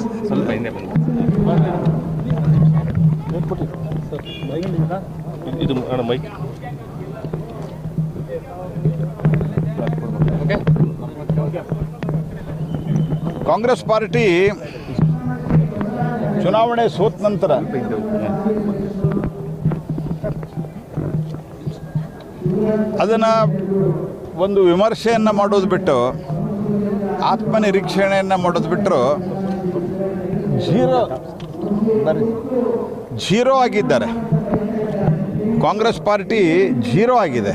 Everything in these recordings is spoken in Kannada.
ಸ್ವಲ್ಪ ಹಿಂದೆ ಇದು ಮೈಕ್. ಕಾಂಗ್ರೆಸ್ ಪಾರ್ಟಿ ಚುನಾವಣೆ ಸೋತ ನಂತರ ಅದನ್ನು ಒಂದು ವಿಮರ್ಶೆಯನ್ನು ಮಾಡೋದು ಬಿಟ್ಟು ಆತ್ಮನಿರೀಕ್ಷಣೆಯನ್ನು ಮಾಡೋದು ಬಿಟ್ಟರು ಜೀರೋ. ಜೀರೋ ಆಗಿದ್ದಾರೆ. ಕಾಂಗ್ರೆಸ್ ಪಾರ್ಟಿ ಜೀರೋ ಆಗಿದೆ.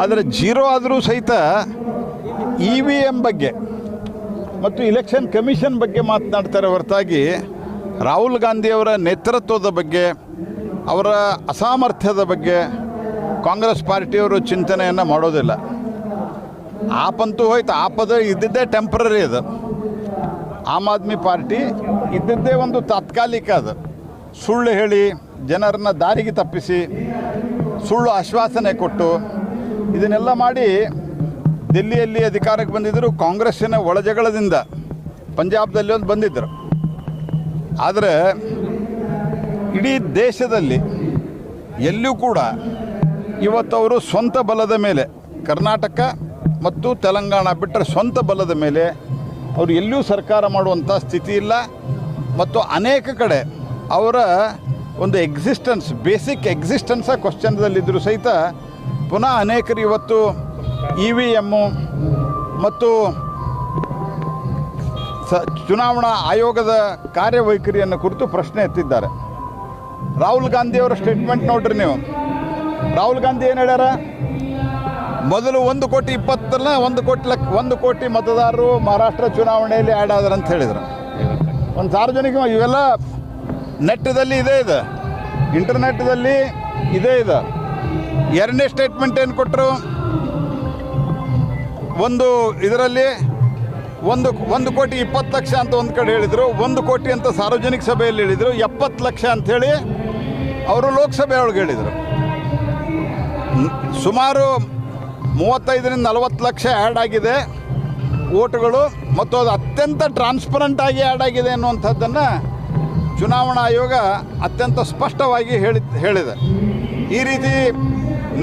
ಆದರೆ ಜೀರೋ ಆದರೂ ಸಹಿತ ಇ ವಿ ಎಂ ಬಗ್ಗೆ ಮತ್ತು ಇಲೆಕ್ಷನ್ ಕಮಿಷನ್ ಬಗ್ಗೆ ಮಾತನಾಡ್ತಾರೆ ಹೊರತಾಗಿ ರಾಹುಲ್ ಗಾಂಧಿಯವರ ನೇತೃತ್ವದ ಬಗ್ಗೆ ಅವರ ಅಸಾಮರ್ಥ್ಯದ ಬಗ್ಗೆ ಕಾಂಗ್ರೆಸ್ ಪಾರ್ಟಿಯವರು ಚಿಂತನೆಯನ್ನು ಮಾಡೋದಿಲ್ಲ. ಆಪಂತೂ ಹೋಯ್ತು. ಆಪದ ಇದ್ದಿದ್ದೇ ಟೆಂಪ್ರರಿ ಅದು. ಆಮ್ ಆದ್ಮಿ ಪಾರ್ಟಿ ಇದ್ದಿದ್ದೇ ಒಂದು ತಾತ್ಕಾಲಿಕ ಅದು. ಸುಳ್ಳು ಹೇಳಿ ಜನರನ್ನ ದಾರಿಗೆ ತಪ್ಪಿಸಿ ಸುಳ್ಳು ಆಶ್ವಾಸನೆ ಕೊಟ್ಟು ಇದನ್ನೆಲ್ಲ ಮಾಡಿ ದಿಲ್ಲಿಯಲ್ಲಿ ಅಧಿಕಾರಕ್ಕೆ ಬಂದಿದ್ದರು ಕಾಂಗ್ರೆಸ್ಸಿನ ಒಳಜಗಳದಿಂದ. ಪಂಜಾಬ್ದಲ್ಲಿ ಒಂದು ಬಂದಿದ್ದರು. ಆದರೆ ಇಡೀ ದೇಶದಲ್ಲಿ ಎಲ್ಲೂ ಕೂಡ ಇವತ್ತವರು ಸ್ವಂತ ಬಲದ ಮೇಲೆ ಕರ್ನಾಟಕ ಮತ್ತು ತೆಲಂಗಾಣ ಬಿಟ್ಟರೆ ಸ್ವಂತ ಬಲದ ಮೇಲೆ ಅವರು ಎಲ್ಲೂ ಸರ್ಕಾರ ಮಾಡುವಂಥ ಸ್ಥಿತಿ ಇಲ್ಲ. ಮತ್ತು ಅನೇಕ ಕಡೆ ಅವರ ಒಂದು ಎಕ್ಸಿಸ್ಟೆನ್ಸ್ ಬೇಸಿಕ್ ಎಕ್ಸಿಸ್ಟೆನ್ಸ ಕ್ವಶನ್ದಲ್ಲಿದ್ದರೂ ಸಹಿತ ಪುನಃ ಅನೇಕರು ಇವತ್ತು ಇ ವಿ ಎಮ್ಮು ಮತ್ತು ಸ ಚುನಾವಣಾ ಆಯೋಗದ ಕಾರ್ಯವೈಖರಿಯನ್ನು ಕುರಿತು ಪ್ರಶ್ನೆ ಎತ್ತಿದ್ದಾರೆ. ರಾಹುಲ್ ಗಾಂಧಿಯವರ ಸ್ಟೇಟ್ಮೆಂಟ್ ನೋಡ್ರಿ ನೀವು. ರಾಹುಲ್ ಗಾಂಧಿ ಏನು ಹೇಳ್ಯಾರ? ಮೊದಲು ಒಂದು ಕೋಟಿ ಇಪ್ಪತ್ತಲ್ಲ ಒಂದು ಕೋಟಿ ಲಕ್, ಒಂದು ಕೋಟಿ ಮತದಾರರು ಮಹಾರಾಷ್ಟ್ರ ಚುನಾವಣೆಯಲ್ಲಿ ಆ್ಯಡ್ ಆದ್ರೆ ಅಂತ ಹೇಳಿದರು. ಒಂದು ಸಾರ್ವಜನಿಕ, ಇವೆಲ್ಲ ನೆಟ್ಟದಲ್ಲಿ ಇದೇ ಇದೆ. ಇಂಟರ್ನೆಟ್ದಲ್ಲಿ ಇದೇ ಇದೆ. ಎರಡನೇ ಸ್ಟೇಟ್ಮೆಂಟ್ ಏನು ಕೊಟ್ಟರು ಒಂದು ಇದರಲ್ಲಿ ಒಂದು ಒಂದು ಕೋಟಿ ಇಪ್ಪತ್ತು ಲಕ್ಷ ಅಂತ ಒಂದು ಕಡೆ ಹೇಳಿದರು. ಒಂದು ಕೋಟಿ ಅಂತ ಸಾರ್ವಜನಿಕ ಸಭೆಯಲ್ಲಿ ಹೇಳಿದರು. ಎಪ್ಪತ್ತು ಲಕ್ಷ ಅಂಥೇಳಿ ಅವರು ಲೋಕಸಭೆ ಒಳಗೆ ಹೇಳಿದರು. ಸುಮಾರು ಮೂವತ್ತೈದರಿಂದ ನಲವತ್ತು ಲಕ್ಷ ಆ್ಯಡ್ ಆಗಿದೆ. ಓಟುಗಳು ಮತ್ತು ಅದು ಅತ್ಯಂತ ಟ್ರಾನ್ಸ್ಪರೆಂಟ್ ಆಗಿ ಆ್ಯಡ್ ಆಗಿದೆ ಅನ್ನುವಂಥದ್ದನ್ನು ಚುನಾವಣಾ ಆಯೋಗ ಅತ್ಯಂತ ಸ್ಪಷ್ಟವಾಗಿ ಹೇಳಿ, ಹೇಳಿದೆ. ಈ ರೀತಿ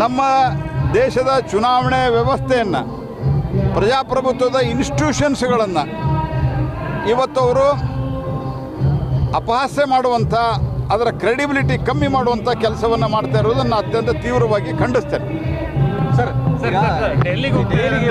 ನಮ್ಮ ದೇಶದ ಚುನಾವಣೆ ವ್ಯವಸ್ಥೆಯನ್ನು, ಪ್ರಜಾಪ್ರಭುತ್ವದ ಇನ್ಸ್ಟಿಟ್ಯೂಷನ್ಸ್ಗಳನ್ನು ಇವತ್ತು ಅವರು ಅಪಹಾಸ್ಯ ಮಾಡುವಂಥ, ಅದರ ಕ್ರೆಡಿಬಿಲಿಟಿ ಕಮ್ಮಿ ಮಾಡುವಂಥ ಕೆಲಸವನ್ನು ಮಾಡ್ತಾ ಇರೋದನ್ನು ಅತ್ಯಂತ ತೀವ್ರವಾಗಿ ಖಂಡಿಸ್ತೇನೆ. ಡೆಲ್ಲಿಗೆ. ಡೆಲ್ಲಿಗೆ